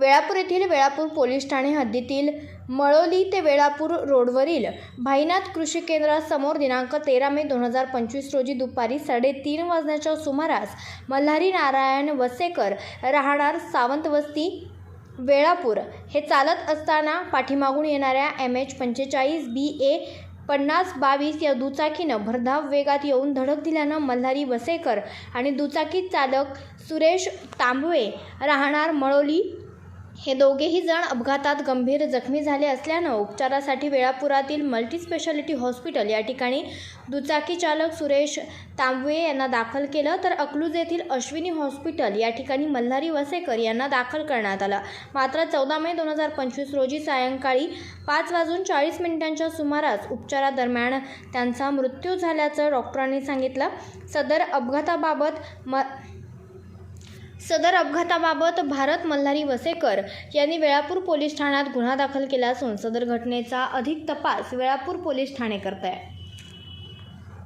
वेळापूर येथील वेळापूर पोलीस ठाणे हद्दीतील मळोली ते वेळापूर रोडवरील भाईनाथ कृषी केंद्रासमोर दिनांक तेरा मे दोन हजार पंचवीस रोजी दुपारी साडेतीन वाजण्याच्या सुमारास मल्हारी नारायण वसेकर राहणार सावंतवस्ती वेळापूर हे चालत असताना पाठीमागून येणाऱ्या एम एच पंचेचाळीस बी ए पन्नास बावीस या दुचाकीनं भरधाव वेगात येऊन धडक दिल्यानं मल्हारी वसेकर आणि दुचाकी चालक सुरेश तांबवे राहणार मळोली हे दोघेही जण अपघातात गंभीर जखमी झाले असल्यानं उपचारासाठी वेळापुरातील मल्टीस्पेशालिटी हॉस्पिटल या ठिकाणी दुचाकी चालक सुरेश तांबवे यांना दाखल केलं तर अकलूज येथील अश्विनी हॉस्पिटल या ठिकाणी मल्हारी वसेकर यांना दाखल करण्यात आलं. मात्र चौदा मे दोन हजार पंचवीस रोजी सायंकाळी पाच वाजून चाळीस मिनिटांच्या सुमारास उपचारादरम्यान त्यांचा मृत्यू झाल्याचं डॉक्टरांनी सांगितलं. सदर अपघाताबाबत म सदर अपघाताबाबत भारत मल्हारी वसेकर यांनी वेळापूर पोलीस ठाण्यात गुन्हा दाखल केला असून सदर घटनेचा अधिक तपास वेळापूर पोलीस ठाणे करत आहे